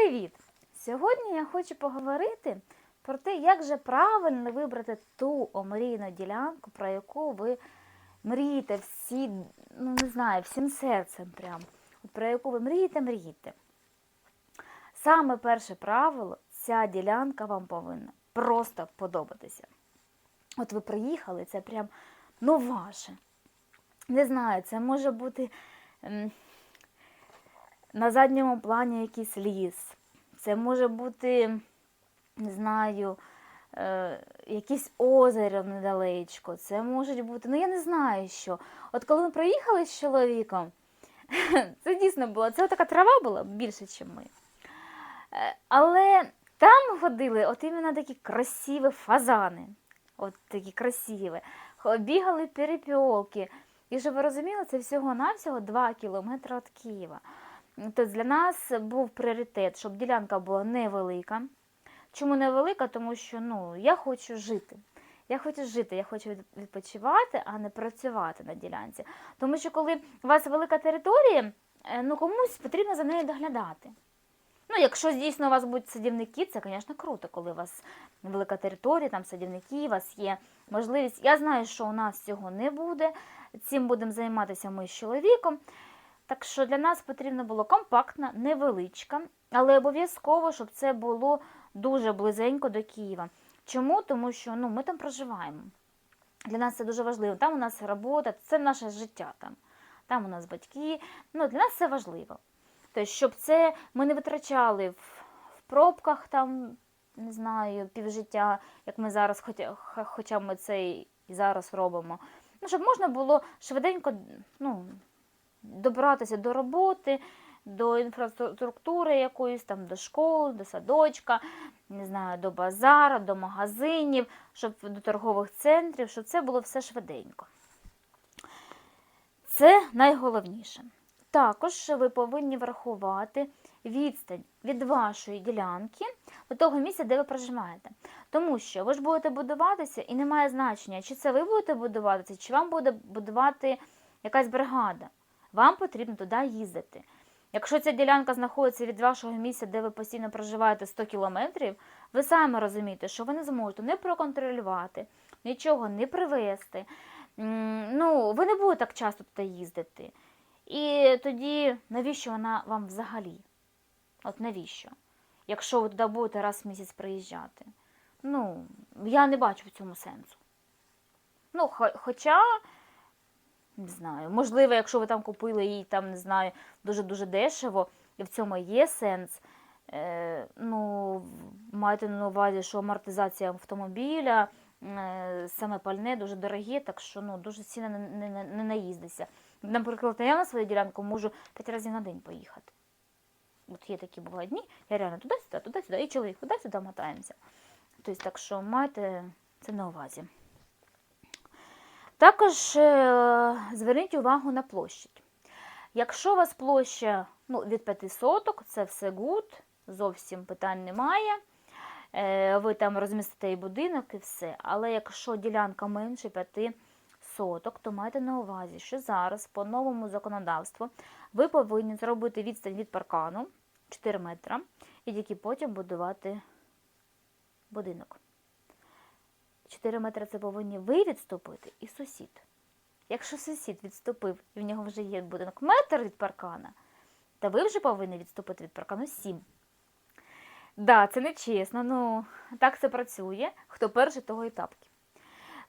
Привіт! Сьогодні я хочу поговорити про те, як же правильно вибрати ту омрійну ділянку, про яку ви мрієте всі, ну не знаю, всім серцем прям, про яку ви мрієте, мрієте. Саме перше правило, ця ділянка вам повинна просто подобатися. От ви приїхали, це прям ну ваше. Не знаю, це може бути на задньому плані якийсь ліс. Це може бути, не знаю, е, якесь озеро недалечко. Це може бути, ну я не знаю що. От коли ми приїхали з чоловіком, це дійсно було, це така трава була більше, ніж ми. Е, Але там ходили от іменно такі красиві фазани. От такі красиві. Бігали перепілки. І щоб ви розуміли, це всього-навсього 2 кілометри від Києва. Тобто для нас був пріоритет, щоб ділянка була невелика. Чому невелика? Тому що ну, я хочу жити. Я хочу жити, я хочу відпочивати, а не працювати на ділянці. Тому що коли у вас велика територія, е, ну комусь потрібно за нею доглядати. Ну, якщо дійсно у вас будуть садівники, це, звісно, круто, коли у вас велика територія, там садівники, у вас є можливість. Я знаю, що у нас цього не буде. Цим будемо займатися ми з чоловіком. Так що для нас потрібно було компактна, невеличка, але обов'язково, щоб це було дуже близенько до Києва. Чому? Тому що ну, ми там проживаємо. Для нас це дуже важливо. Там у нас робота, це наше життя там. Там у нас батьки. Ну, для нас це важливо. Тобто, щоб це ми не витрачали в, в пробках там, не знаю, півжиття, як ми зараз, хоча, хоча ми це і зараз робимо. Ну, щоб можна було швиденько ну, добратися до роботи, до інфраструктури якоїсь, там, до школи, до садочка, не знаю, до базару, до магазинів, щоб до торгових центрів, щоб це було все швиденько. Це найголовніше. Також ви повинні врахувати відстань від вашої ділянки до того місця, де ви проживаєте. Тому що ви ж будете будуватися, і немає значення, чи це ви будете будуватися, чи вам буде будувати якась бригада. Вам потрібно туди їздити. Якщо ця ділянка знаходиться від вашого місця, де ви постійно проживаєте 100 кілометрів, ви самі розумієте, що ви не зможете не проконтролювати, нічого не привезти. Ну, ви не будете так часто туди їздити. І тоді навіщо вона вам взагалі? От навіщо? Якщо ви туди будете раз в місяць приїжджати. Ну, я не бачу в цьому сенсу. Ну, хо- хоча, не знаю, можливо, якщо ви там купили її, там, не знаю, дуже-дуже дешево, і в цьому є сенс. Е, ну, майте на увазі, що амортизація автомобіля, е, саме пальне дуже дороге, так що ну, дуже сильно не, не, не, наїздися. Наприклад, я на свою ділянку можу 5 разів на день поїхати. От є такі бувають дні, я реально туди-сюди, туди-сюди, і чоловік туди-сюди мотаємося. Тобто, так що майте це на увазі. Також е, зверніть увагу на площадь. Якщо у вас площа ну, від 5 соток, це все гуд, зовсім питань немає. Е, Ви там розмістите і будинок, і все. Але якщо ділянка менше 5 соток, то майте на увазі, що зараз по новому законодавству ви повинні зробити відстань від паркану 4 метра і тільки потім будувати будинок. 4 метри це повинні ви відступити і сусід. Якщо сусід відступив і в нього вже є будинок метр від паркана, то ви вже повинні відступити від паркану 7. Да, це не чесно, ну так це працює. Хто перший, того і тапки.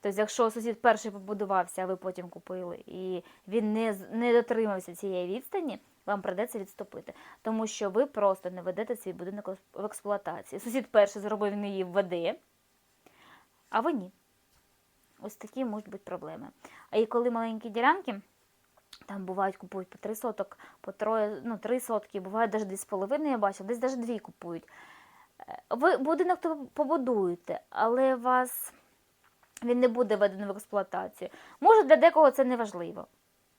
Тобто, якщо сусід перший побудувався, а ви потім купили, і він не, не дотримався цієї відстані, вам придеться відступити. Тому що ви просто не ведете свій будинок в- експлуатації. Сусід перший зробив, він її введе, а ви ні. Ось такі можуть бути проблеми. А і коли маленькі ділянки, там бувають купують по 3 соток, по троє, ну, 3 сотки, буває навіть 2,5, я бачила, десь навіть 2 купують. Е, Ви будинок то побудуєте, але вас він не буде введений в експлуатацію. Може, для декого це не важливо.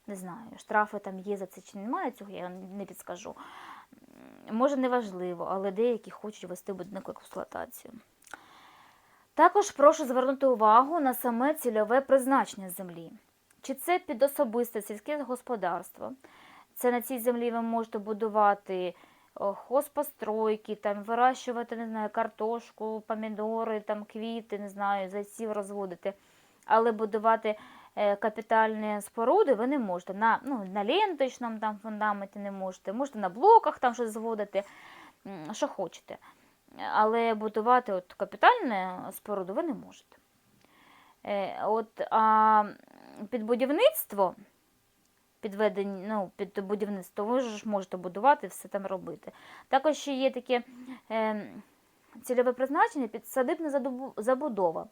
Не знаю, штрафи там є за це чи немає, цього я не підскажу. Може, не важливо, але деякі хочуть ввести будинок в експлуатацію. Також прошу звернути увагу на саме цільове призначення землі. Чи це під особисте сільське господарство? Це на цій землі ви можете будувати хозпостройки, там вирощувати, не знаю, картошку, помідори, там квіти, не знаю, зайців розводити. Але будувати е, капітальні споруди ви не можете. На, ну, на ленточному там фундаменті не можете, можете на блоках там щось зводити, що хочете. Але будувати от капітальну споруду ви не можете. Е, От, а під будівництво, підведення, ну, під будівництво, ви ж можете будувати, все там робити. Також ще є таке е, цільове призначення під садибна забудова.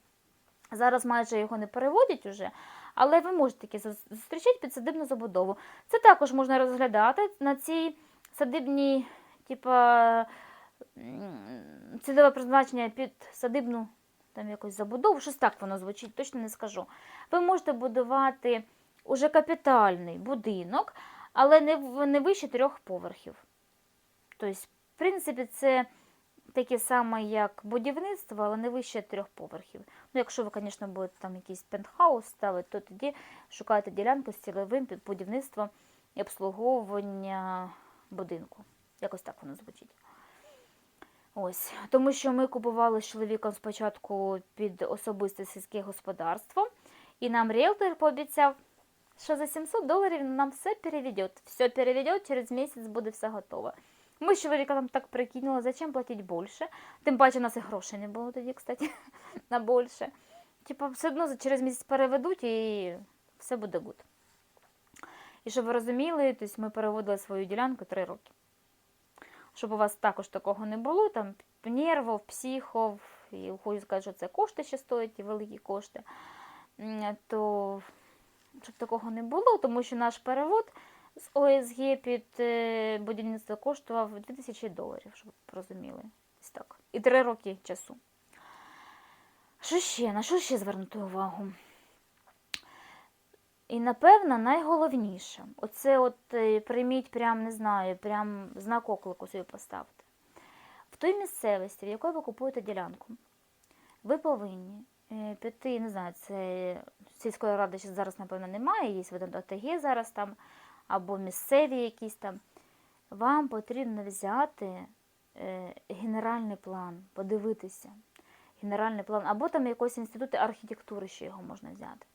Зараз майже його не переводять уже, але ви можете таке зустрічати під садибну забудову. Це також можна розглядати на цій садибній, типа, м, цільове призначення під садибну там якусь забудову, щось так воно звучить, точно не скажу. Ви можете будувати уже капітальний будинок, але не, не вище трьох поверхів. Тобто, в принципі, це таке саме, як будівництво, але не вище трьох поверхів. Ну, якщо ви, звісно, будете там якийсь пентхаус ставити, то тоді шукайте ділянку з цільовим під будівництво і обслуговування будинку. Якось так воно звучить. Ось, тому що ми купували з чоловіком спочатку під особисте сільське господарство, і нам ріелтор пообіцяв, що за 700 доларів нам все переведет. Все переведет, через місяць буде все готово. Ми з чоловіком там так прикинули, зачем платити більше. Тим паче у нас і грошей не було тоді, кстати, на більше. Типа, все одно через місяць переведуть і все буде гуд. І щоб ви розуміли, тобто ми переводили свою ділянку 3 роки. Щоб у вас також такого не було, там нервів, психов, і хочу сказати, що це кошти ще стоять, і великі кошти, то щоб такого не було, тому що наш перевод з ОСГ під е, будівництво коштував 2000 доларів, щоб розуміли. І 3 роки часу. Що ще? На що ще звернути увагу? І напевно найголовніше, оце от е, прийміть прям, не знаю, прям знак оклику собі поставте. В той місцевості, в якій ви купуєте ділянку, ви повинні е, піти, не знаю, це сільської ради ще зараз, напевно, немає, є видно ОТГ зараз там, або місцеві якісь там. Вам потрібно взяти е, генеральний план, подивитися. Генеральний план, або там якийсь інститут архітектури, що його можна взяти.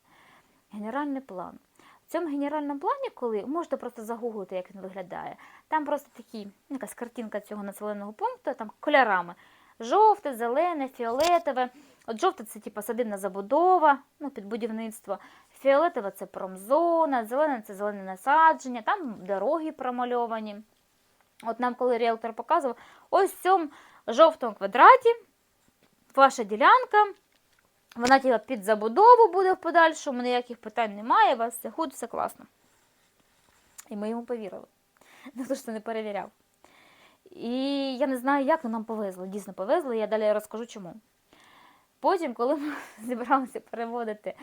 Генеральний план. В цьому генеральному плані, коли можете просто загуглити, як він виглядає. Там просто такі, ну, якась картинка цього населеного пункту, там кольорами. Жовте, зелене, фіолетове. От жовте це типу садибна забудова, ну, під будівництво. Фіолетове це промзона, зелене це зелене насадження, там дороги промальовані. От нам, коли ріелтор показував, ось в цьому жовтому квадраті ваша ділянка. Вона типа під забудову буде в подальшому, ніяких питань немає, у вас все худ, все класно. І ми йому повірили. Ніхто ж це не перевіряв. І я не знаю, як нам повезло. Дійсно повезло, я далі розкажу чому. Потім, коли ми зібралися переводити,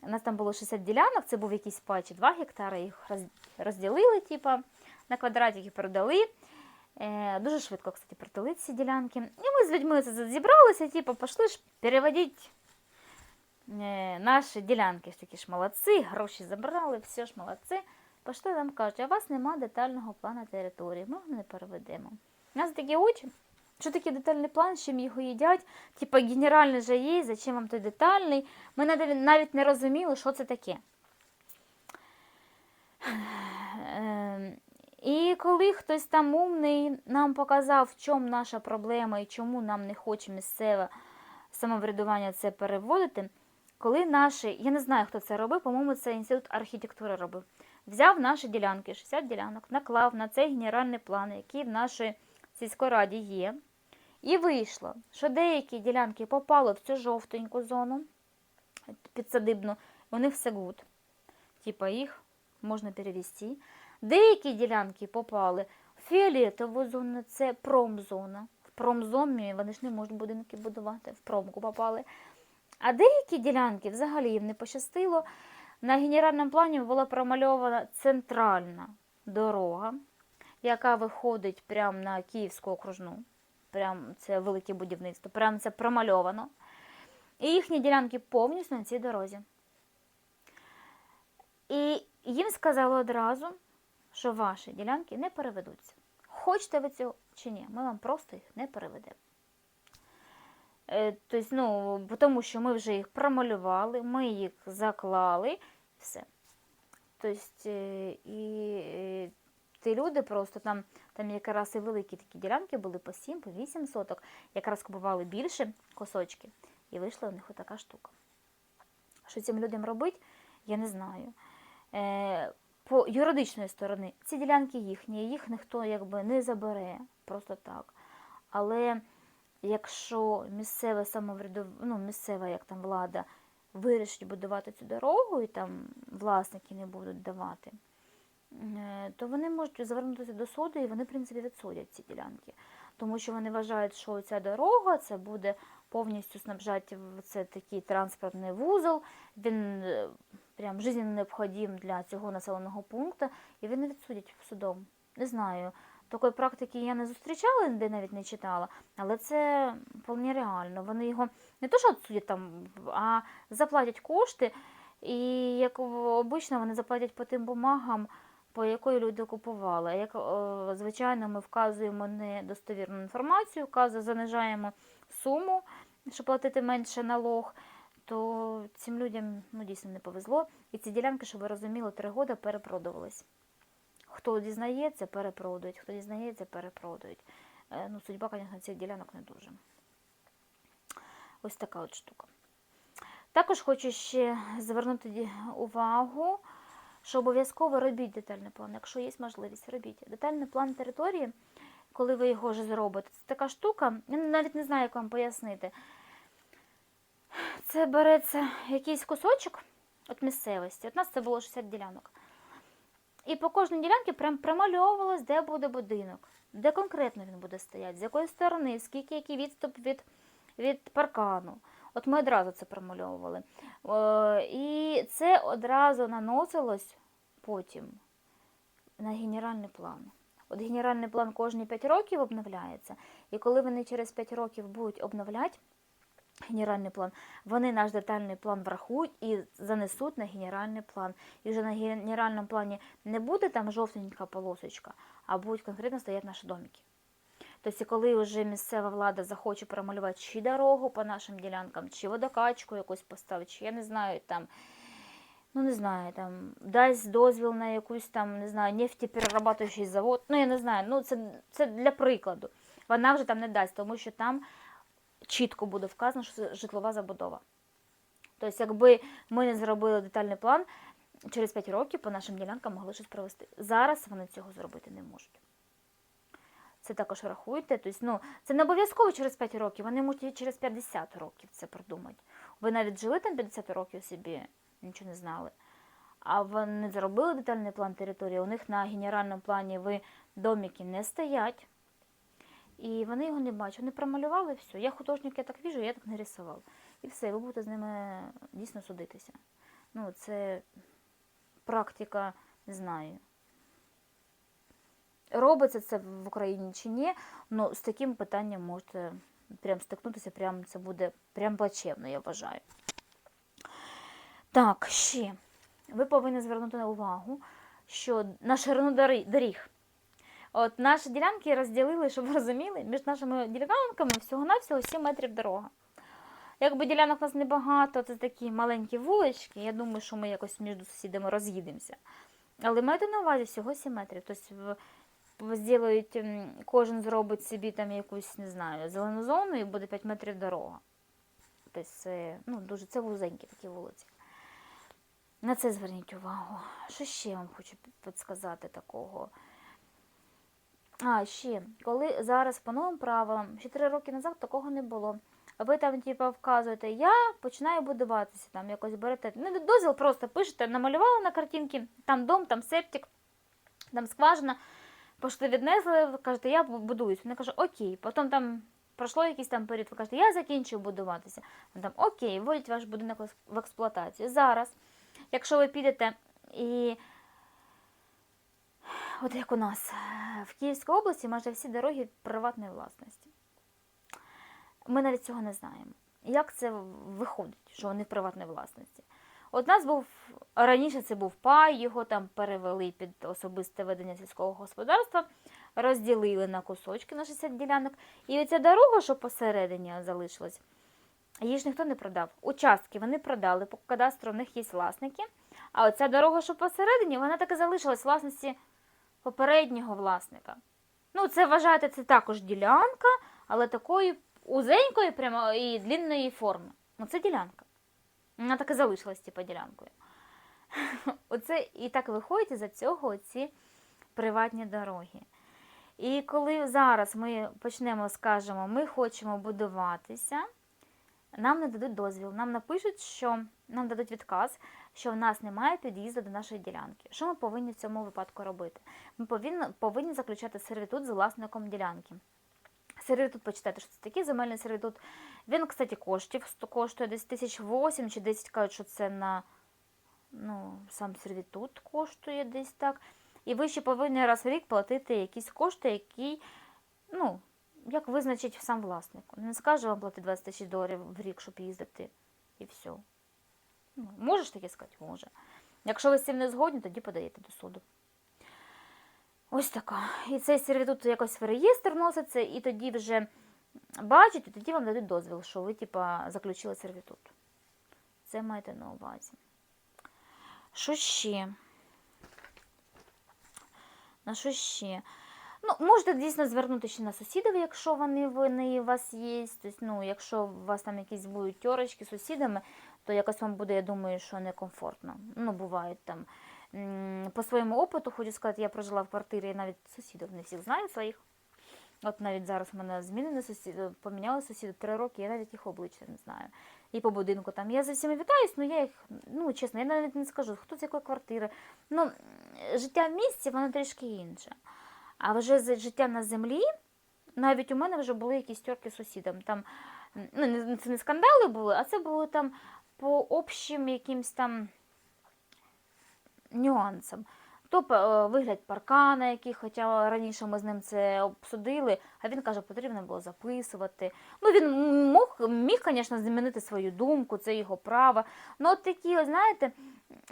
у нас там було 60 ділянок, це був якийсь патч 2 гектари, їх розділили, типа, на квадратики передали. Е, дуже швидко, кстати, продали ці ділянки. І ми з людьми зібралися, типу, пішли ж переводити наші ділянки. Ж такі ж молодці, гроші забрали, все ж молодці. Пішли нам кажуть, у вас нема детального плану території, ми не переведемо. У нас такі очі. Що таке детальний план, з чим його їдять? Типа генеральний же є, зачем вам той детальний? Ми навіть- навіть не розуміли, що це таке. Ем, І коли хтось там умний нам показав, в чому наша проблема і чому нам не хоче місцеве самоврядування це переводити, коли наші, я не знаю, хто це робив, по-моєму, це інститут архітектури робив. Взяв наші ділянки, 60 ділянок, наклав на цей генеральний план, який в нашій сільській раді є. І вийшло, що деякі ділянки попали в цю жовтеньку зону підсадибну, у них все гуд. Типа їх можна перевести. Деякі ділянки попали в фіолетову зону, це промзона. В промзоні вони ж не можуть будинки будувати, в промку попали. А деякі ділянки взагалі їм не пощастило. На генеральному плані була промальована центральна дорога, яка виходить прямо на Київську окружну. Прям це велике будівництво, прям це промальовано. І їхні ділянки повністю на цій дорозі. І їм сказали одразу, що ваші ділянки не переведуться. хочете ви цього чи ні, ми вам просто їх не переведемо. Тобто, ну, тому що ми вже їх промалювали, ми їх заклали, все. Тобто, і е, ті люди просто там, там якраз і великі такі ділянки були по 7, по 8 соток, якраз купували більше кусочки, і вийшла у них отака штука. Що цим людям робить, я не знаю. По юридичної сторони, ці ділянки їхні, їх ніхто якби не забере просто так. Але якщо місцеве самоврядування, ну, місцева як там влада вирішить будувати цю дорогу і там власники не будуть давати, е, то вони можуть звернутися до суду і вони, в принципі, відсудять ці ділянки. Тому що вони вважають, що ця дорога це буде повністю снабжати це такий транспортний вузол, він е, прям жизненно необхідний для цього населеного пункту, і вони відсудять судом. Не знаю. Такої практики я не зустрічала, де навіть не читала, але це вполне реально. Вони його не то, що відсудять там, а заплатять кошти, і як обично вони заплатять по тим бумагам, по якої люди купували. Як е, звичайно, ми вказуємо недостовірну інформацію, вказуємо, занижаємо суму, щоб платити менше налог, то цим людям ну, дійсно не повезло. І ці ділянки, щоб ви розуміли, три роки перепродувались. Хто дізнається, перепродають, хто дізнається, перепродають. Е, Ну, судьба, звісно, цих ділянок не дуже. Ось така от штука. Також хочу ще звернути увагу, що обов'язково робіть детальний план, якщо є можливість, робіть. Детальний план території, коли ви його вже зробите, це така штука, я навіть не знаю, як вам пояснити. Це береться якийсь кусочок от місцевості. От нас це було 60 ділянок. І по кожній ділянці прям промальовувалось, де буде будинок, де конкретно він буде стояти, з якої сторони, скільки який відступ від, від паркану. От ми одразу це промальовували. Е, і це одразу наносилось потім на генеральний план. От генеральний план кожні 5 років обновляється. І коли вони через 5 років будуть обновляти генеральний план, вони наш детальний план врахують і занесуть на генеральний план. І вже на генеральному плані не буде там жовтенька полосочка, а будуть конкретно стояти наші домики. Тобто, коли вже місцева влада захоче промалювати чи дорогу по нашим ділянкам, чи водокачку якусь поставити, чи я не знаю, там, ну не знаю, там дасть дозвіл на якусь там, не знаю, нефтеперерабатуючий завод, ну я не знаю, ну це, це для прикладу. Вона вже там не дасть, тому що там чітко буде вказано, що це житлова забудова. Тобто, якби ми не зробили детальний план, через 5 років по нашим ділянкам могли щось провести. Зараз вони цього зробити не можуть. Це також рахуйте. Тобто, ну, це не обов'язково через 5 років, вони можуть і через 50 років це придумати. Ви навіть жили там 50 років собі, нічого не знали. А вони зробили детальний план території, у них на генеральному плані ви домики не стоять. І вони його не бачать. Вони промалювали все. Я художник, я так віжу, я так не рисував. І все, ви будете з ними дійсно судитися. Ну, це практика, не знаю. Робиться це в Україні чи ні, ну з таким питанням можете прям стикнутися, прям це буде прям плачевно, я вважаю. Так, ще. Ви повинні звернути увагу, що на ширину доріг. От наші ділянки розділили, щоб ви розуміли, між нашими ділянками всього-навсього 7 метрів дорога. Якби ділянок у нас небагато, це такі маленькі вулички, я думаю, що ми якось між сусідами роз'їдемося. Але майте на увазі всього 7 метрів. Тобто м, кожен зробить собі там якусь, не знаю, зелену зону і буде 5 метрів дорога. Тобто це, ну, дуже, це вузенькі такі вулиці. На це зверніть увагу. Що ще я вам хочу підсказати такого? А, ще, коли зараз по новим правилам, ще три роки назад такого не було. Ви там, типу, вказуєте, я починаю будуватися, там якось берете. Не дозвіл, просто пишете, намалювали на картинці, там дом, там септик, там скважина. Пошли віднесли, кажете, я будуюсь. Вони кажуть, окей. Потім там пройшло якийсь там період, ви кажете, я закінчую будуватися. Вони там, окей, вводять ваш будинок в експлуатацію. Зараз, якщо ви підете і от як у нас е, в Київській області майже всі дороги приватної власності. Ми навіть цього не знаємо. Як це виходить, що вони в приватної власності? От нас був раніше це був пай, його там перевели під особисте ведення сільського господарства. розділили на кусочки на 60 ділянок. І оця дорога, що посередині залишилась, її ж ніхто не продав. Участки вони продали, по кадастру у них є власники. А оця дорога, що посередині, вона так і залишилась власності попереднього власника. Ну, це вважайте, це також ділянка, але такої узенької прямо і длинної форми. Ну, це ділянка. Вона так і залишилась, типу, ділянкою. Оце і так виходить за цього ці приватні дороги. І коли зараз ми почнемо, скажемо, ми хочемо будуватися, нам не дадуть дозвіл, нам напишуть, що нам дадуть відказ, що в нас немає під'їзду до нашої ділянки. Що ми повинні в цьому випадку робити? Ми повинні, повинні заключати сервітут з власником ділянки. Сервітут, почитайте, що це такий земельний сервітут. Він, кстати, коштів коштує десь тисяч восім чи 10 кажуть, що це на ну, сам сервітут коштує десь так. І ви ще повинні раз в рік платити якісь кошти, які, ну, як визначить сам власник. Не скаже вам 20 тисяч доларів в рік, щоб їздити, і все. Ну, можеш таке сказати? Може. Якщо ви з цим не згодні, тоді подаєте до суду. Ось така. І цей сервітут якось в реєстр вноситься, і тоді вже бачите, тоді вам дадуть дозвіл, що ви, типа, заключили сервітут. Це маєте на увазі. Що ще? На що ще? Ну, можете дійсно звернутися на сусідів, якщо вони, вони у вас є. Тобто, ну, якщо у вас там якісь будуть тьорочки з сусідами, то якось вам буде, я думаю, що некомфортно. Ну, бувають там. По своєму опиту хочу сказати, я прожила в квартирі, я навіть сусідів не всіх знаю своїх. От навіть зараз в мене змінені сусіди, поміняли сусіди три роки, я навіть їх обличчя не знаю. І по будинку там. Я за всіма вітаюсь, ну я їх, ну чесно, я навіть не скажу, хто з якої квартири. Ну, життя в місті, воно трішки інше. А вже за життя на землі, навіть у мене вже були якісь тьорки з сусідом. Там, ну, це не скандали були, а це були там по общим якимсь там нюансам. То е, вигляд паркана, який, хоча раніше ми з ним це обсудили, а він каже, потрібно було записувати. Ну, він мог, міг, звісно, змінити свою думку, це його право. Ну, от такі, знаєте,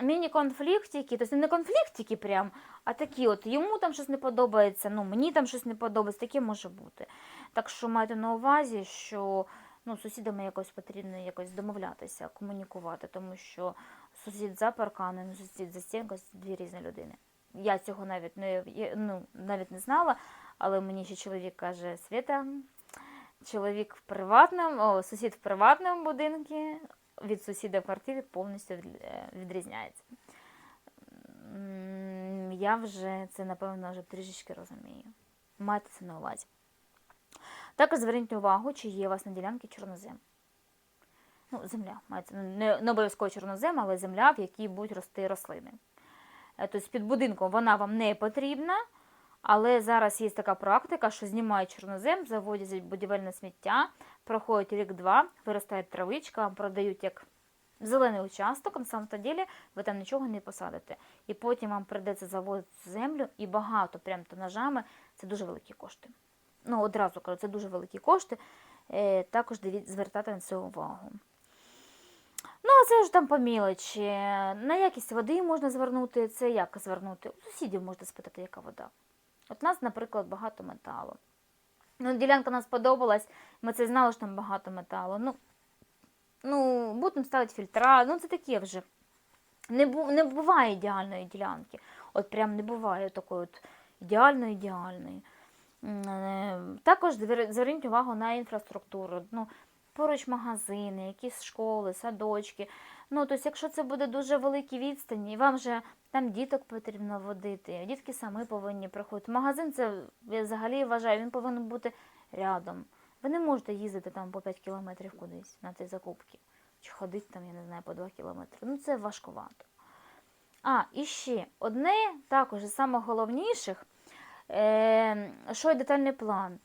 міні-конфліктики, тобто не конфліктики прям, а такі от, йому там щось не подобається, ну, мені там щось не подобається, таке може бути. Так що майте на увазі, що ну, сусідами якось потрібно якось домовлятися, комунікувати, тому що сусід за парканом, сусід за стінкою дві різні людини. Я цього навіть не, ну, навіть не знала, але мені ще чоловік каже, Свята, чоловік в приватному, о, сусід в приватному будинку від сусіда в квартирі повністю е, відрізняється. Я вже це, напевно, вже трішечки розумію. Майте це на увазі. Також зверніть увагу, чи є у вас на ділянці чорнозем. Ну, земля, не, не обов'язково чорнозем, але земля, в якій будуть рости рослини. Е, Тобто під будинком вона вам не потрібна, але зараз є така практика, що знімають чорнозем, заводять будівельне сміття, проходить рік-два, виростає травичка, вам продають як зелений участок, на самом ділі ви там нічого не посадите. І потім вам прийдеться заводити землю і багато, прям тонажами, це дуже великі кошти. Ну, одразу кажу, це дуже великі кошти. Е, також звертати на це увагу. Це ж там по мілочі. На якість води можна звернути. Це як звернути? У сусідів можна спитати, яка вода. От у нас, наприклад, багато металу. Ну, ділянка нам сподобалась, ми це знали, що там багато металу. Ну, ну будемо ставити фільтра, ну це таке вже. Не, бу, не буває ідеальної ділянки. От прям не буває такої от ідеальної, ідеальної. Е, Також зверніть увагу на інфраструктуру. Ну, поруч магазини, якісь школи, садочки. Ну, тобто, якщо це буде дуже великі відстані, вам же там діток потрібно водити, дітки самі повинні приходити. Магазин це я взагалі вважаю, він повинен бути рядом. Ви не можете їздити там по 5 кілометрів кудись на ті закупки. Чи ходити там, я не знаю, по 2 кілометри. Ну, це важкувато. А, і ще одне також із найголовніших, е, що є детальний план.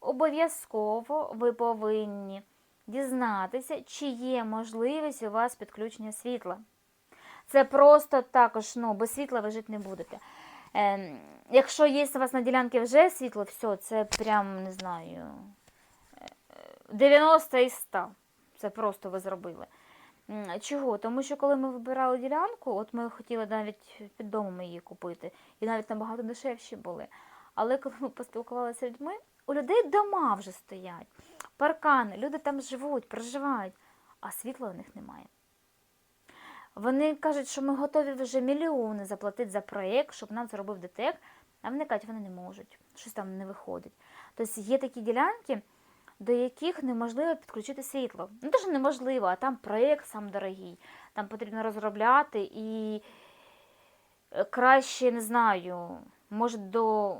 Обов'язково ви повинні дізнатися, чи є можливість у вас підключення світла. Це просто також, ну, без світла ви жити не будете. Е, якщо є у вас на ділянці вже світло, все, це прям, не знаю, е, 90 із 100. Це просто ви зробили. Чого? Тому що коли ми вибирали ділянку, от ми хотіли навіть під домом її купити, і навіть набагато дешевші були. Але коли ми поспілкувалися з людьми, у людей дома вже стоять, паркани, люди там живуть, проживають, а світла у них немає. Вони кажуть, що ми готові вже мільйони заплатити за проєкт, щоб нам зробив ДТЕК, а вони кажуть, вони не можуть, щось там не виходить. Тобто є такі ділянки, до яких неможливо підключити світло. Не те, неможливо, а там проєкт сам дорогий, там потрібно розробляти і е, краще, не знаю, може до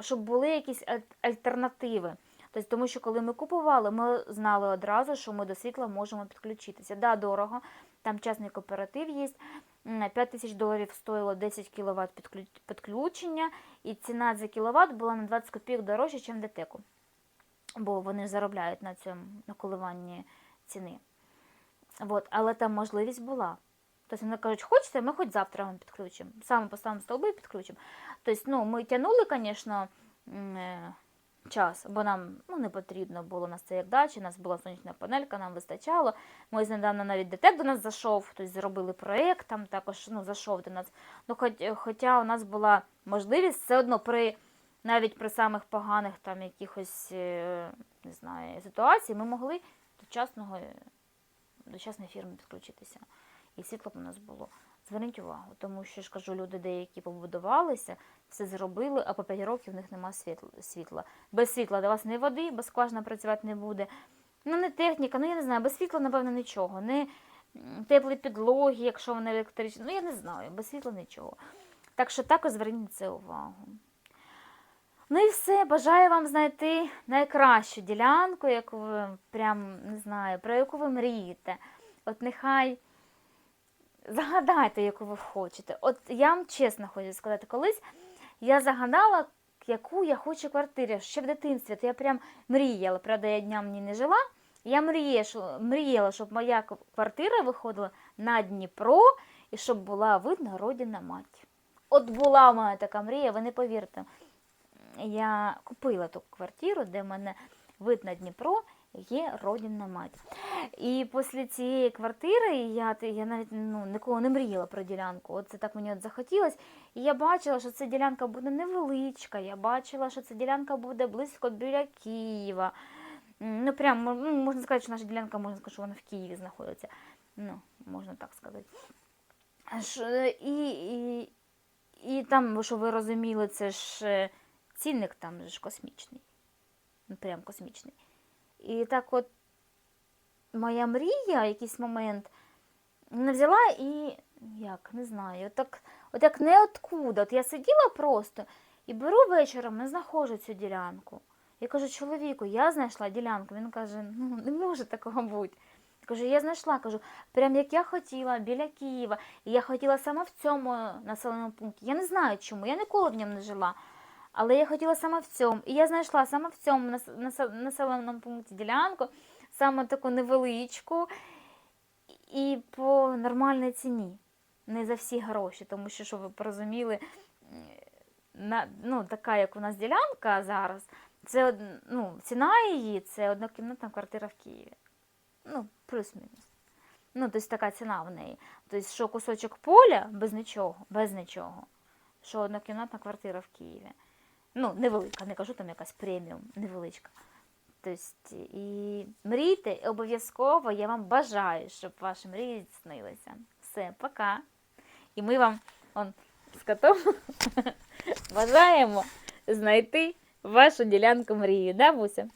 щоб були якісь аль- альтернативи. Тобто, тому що коли ми купували, ми знали одразу, що ми до світла можемо підключитися. Да, дорого, там частний кооператив є. М, 5 тисяч доларів стоїло 10 кВт підключення, і ціна за кіловат була на 20 копійок дорожче, ніж ДТЕКу. Бо вони заробляють на цьому на коливанні ціни. От, але там можливість була. Тобто вони кажуть, хочете, ми хоч завтра вам підключимо. Саме поставимо стовби і підключимо. Тобто, ну, ми тягнули, звісно, е, час, бо нам ну, не потрібно було у нас це як дача, у нас була сонячна панелька, нам вистачало. Ми недавно навіть ДТЕК до нас зайшов, тобто зробили проєкт, там також ну, зайшов до нас. Ну, хоч, хоча у нас була можливість все одно при навіть при самих поганих там якихось е, не знаю, ситуацій ми могли до частного, е, до частної фірми підключитися. І світло б у нас було. Зверніть увагу, тому що ж кажу, люди деякі побудувалися, все зробили, а по 5 років в них немає світла. Без світла до вас не води, без скважина працювати не буде. Ну, не техніка, ну я не знаю, без світла, напевно, нічого. Не теплі підлоги, якщо вони електричні. Ну, я не знаю, без світла нічого. Так що також зверніть на це увагу. Ну і все, бажаю вам знайти найкращу ділянку, яку ви прям не знаю, про яку ви мрієте. От нехай загадайте, яку ви хочете. От я вам чесно хочу сказати, колись я загадала, яку я хочу квартиру. Ще в дитинстві, то я прям мріяла, правда, я днями не жила. Я мріяла, що, мріяла, щоб моя квартира виходила на Дніпро і щоб була видна родина мать. От була в мене така мрія, ви не повірте. Я купила ту квартиру, де в мене вид на Дніпро, є родина мать. І після цієї квартири я, я навіть ну, ніколи не мріяла про ділянку. От це так мені от захотілося. І я бачила, що ця ділянка буде невеличка. Я бачила, що ця ділянка буде близько біля Києва. Ну, прям, ну, можна сказати, що наша ділянка, можна сказати, що вона в Києві знаходиться. Ну, можна так сказати. І, і, і там, що ви розуміли, це ж е, цінник там ж космічний. Ну, Прям космічний. І так от моя мрія, якийсь момент, не взяла і як, не знаю, так, от як не откуда. От я сиділа просто і беру вечором і знаходжу цю ділянку. Я кажу, чоловіку, я знайшла ділянку. Він каже, ну не може такого бути. Я кажу, я знайшла, кажу, прям як я хотіла, біля Києва. І я хотіла саме в цьому населеному пункті. Я не знаю чому, я ніколи в ньому не жила. Але я хотіла саме в цьому. І я знайшла саме в цьому нас- нас- населеному пункті ділянку, саме таку невеличку і по нормальній ціні. Не за всі гроші, тому що, щоб ви порозуміли, на, ну, така, як у нас ділянка зараз, це ну, ціна її це однокімнатна квартира в Києві. Ну, плюс-мінус. Ну, тобто така ціна в неї. Тобто, що кусочок поля без нічого, без нічого. Що однокімнатна квартира в Києві. Ну, невелика, не кажу там якась преміум, невеличка. Тобто, і мрійте, обов'язково я вам бажаю, щоб ваші мрії здійснилися. Все, пока. І ми вам он, з котом бажаємо знайти вашу ділянку мрії, да, Буся?